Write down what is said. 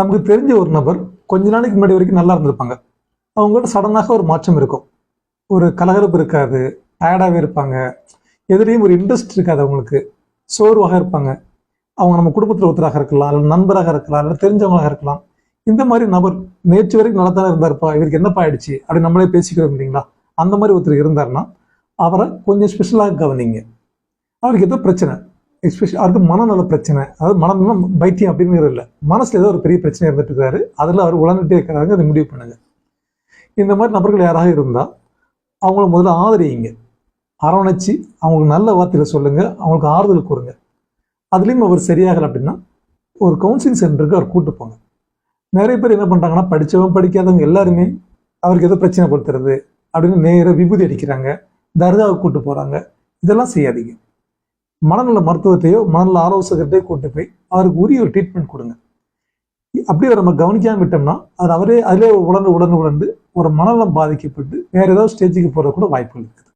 நமக்கு தெரிஞ்ச ஒரு நபர் கொஞ்ச நாளைக்கு முன்னாடி வரைக்கும் நல்லா இருந்திருப்பாங்க. அவங்கள்ட்ட சடனாக ஒரு மாற்றம் இருக்கும். ஒரு கலகலப்பு இருக்காது டயர்டாகவே இருப்பாங்க. எதுலேயும் ஒரு இன்ட்ரெஸ்ட் இருக்காது அவங்களுக்கு. சோர்வாக இருப்பாங்க. அவங்க நம்ம குடும்பத்தில் ஒருத்தராக இருக்கலாம் அல்லது நண்பராக இருக்கலாம் அல்லது தெரிஞ்சவங்களாக இருக்கலாம். இந்த மாதிரி நபர் நேற்று வரைக்கும் நல்லா தானே இருந்தார்ப்பா இவருக்கு என்னப்பா ஆயிடுச்சு? அப்படி நம்மளே பேசிக்கிறோம் இல்லைங்களா? அந்த மாதிரி ஒருத்தர் இருந்தாருன்னா அவரை கொஞ்சம் ஸ்பெஷலாக கவனிங்க. அவருக்கு ஏதோ பிரச்சனை. எஸ்பெஷல் அவருக்கு மனநல பிரச்சனை. அதாவது மனநலம் பைத்தியம் அப்படிங்கிறது இல்லை. மனசில் ஏதோ ஒரு பெரிய பிரச்சனை இருந்துட்டு இருக்காரு அதில் அவர் உழந்துட்டே இருக்கிறாங்க அதை முடிவு பண்ணுங்க. இந்த மாதிரி நபர்கள் யாராக இருந்தால் அவங்கள முதல்ல ஆதரியுங்க அரவணைச்சு அவங்களுக்கு நல்ல வார்த்தையில் சொல்லுங்கள் அவங்களுக்கு ஆறுதல் கூறுங்க. அதுலேயும் அவர் சரியாகலை அப்படின்னா ஒரு கவுன்சிலிங் சென்டருக்கு அவர் கூட்டு போங்க. நிறைய பேர் என்ன பண்ணுறாங்கன்னா படிச்சவங்க படிக்காதவங்க எல்லாருமே அவருக்கு ஏதோ பிரச்சனை படுத்துறது அப்படின்னு நேராக விபூதி அடிக்கிறாங்க தர்காவுக்கு கூட்டு போகிறாங்க இதெல்லாம் செய்யாதீங்க. மனநல மருத்துவத்தையோ மனநல ஆலோசகர்கிட்டயோ கூட்டு போய் அவருக்கு உரிய ஒரு ட்ரீட்மெண்ட் கொடுங்க. அப்படியே நம்ம கவனிக்காமல் விட்டோம்னா அது அவரே அதிலே உடனே உடனே உடந்து ஒரு மனநலம் பாதிக்கப்பட்டு வேறு ஏதாவது ஸ்டேஜுக்கு போகிற கூட வாய்ப்புகள் இருக்குது.